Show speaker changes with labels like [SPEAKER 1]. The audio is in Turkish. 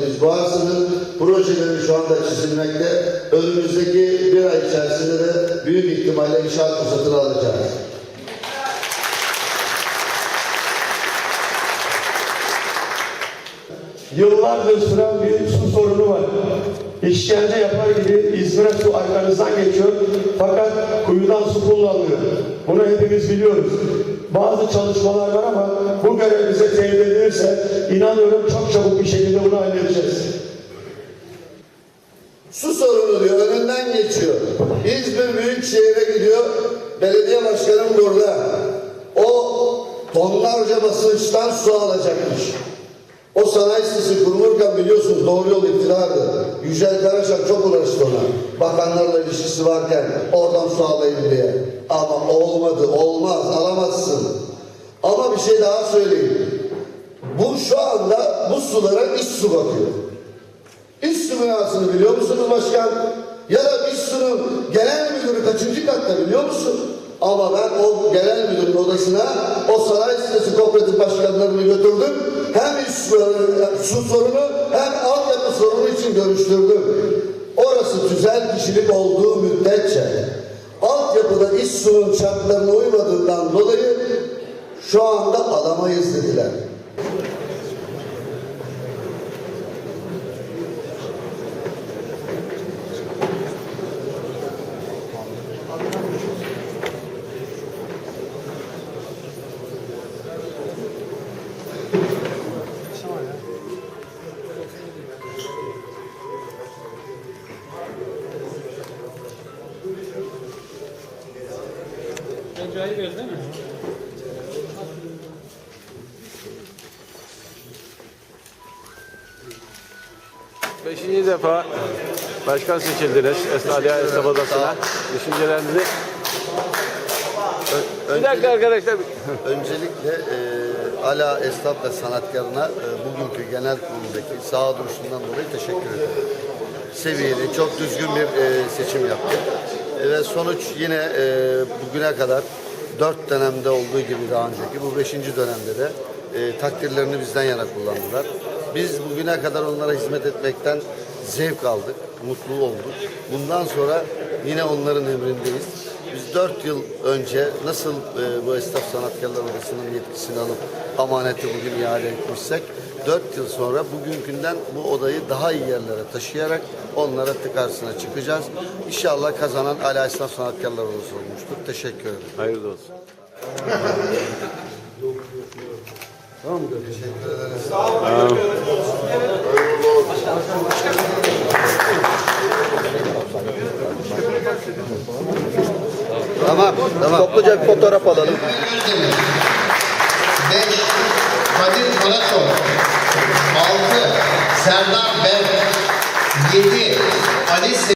[SPEAKER 1] geçirmiş Boğazı'nın projeleri şu anda çizilmekte. Önümüzdeki bir ay içerisinde de büyük ihtimalle inşaat ruhsatını alacağız.
[SPEAKER 2] Yıllardır süren bir su sorunu var. İşkence yapar gibi İzmir'e su arkanızdan geçiyor fakat kuyudan su kullanılıyor. Bunu hepimiz biliyoruz. Bazı çalışmalar var ama bu görev bize temin edilirse inanıyorum çok çabuk bir şekilde bunu halledeceğiz.
[SPEAKER 1] Su sorunu diyor, önünden geçiyor. İzmir Büyükşehir'e gidiyor, belediye başkanım burada. O tonlarca basınçtan su alacakmış. O sanayi sitesi kurulurken biliyorsunuz doğru yol iktidardı. Yücel Karaşak çok uğraştı ona. Bakanlarla ilişkisi varken oradan su alayım diye. Ama olmadı, olmaz, alamazsın. Ama bir şey daha söyleyeyim. Bu şu anda bu sulara iç su bakıyor. İSSU binasını biliyor musunuz başkan? Ya da İSSU'nun genel müdürü kaçıncı katta biliyor musun? Ama ben o genel müdürün odasına o sanayi sitesi kooperatif başkanlarını götürdüm. Hem su sorunu hem altyapı sorunu için görüştürdüm. Orası tüzel kişilik olduğu müddetçe altyapıda İSSU'nun şartlarına uymadığından dolayı şu anda alamayız dediler.
[SPEAKER 3] Recai Göz değil mi?
[SPEAKER 4] Beşinci defa başkan seçildiniz Esnaliye Esnaf Odası'na. Düşüncelerinizi... Bir dakika arkadaşlar.
[SPEAKER 1] Öncelikle e, Ala Esnaf ve Sanatkarına e, bugünkü genel kurulundaki sağ duruşundan dolayı teşekkür ederim. Seviyeli, çok düzgün bir e, seçim yaptık. Ve sonuç yine e, bugüne kadar dört dönemde olduğu gibi daha önceki, bu beşinci dönemde de e, takdirlerini bizden yana kullandılar. Biz bugüne kadar onlara hizmet etmekten zevk aldık, mutlu olduk. Bundan sonra yine onların emrindeyiz. Biz dört yıl önce nasıl e, bu esnaf sanatkarlar odasının yetkisini alıp amaneti bugün ihale etmişsek dört yıl sonra bugünkünden bu odayı daha iyi yerlere taşıyarak onlara tıkarsına çıkacağız. İnşallah kazanan Ala Esnaf Sanatkarlar Odası olmuştur. Teşekkür ederim.
[SPEAKER 4] Hayırlı olsun.
[SPEAKER 1] Tamam, tamam.
[SPEAKER 5] Topluca bir fotoğraf alalım.
[SPEAKER 6] 5. Kadir Karatol 6. Serdar Berk 7. Ali Se-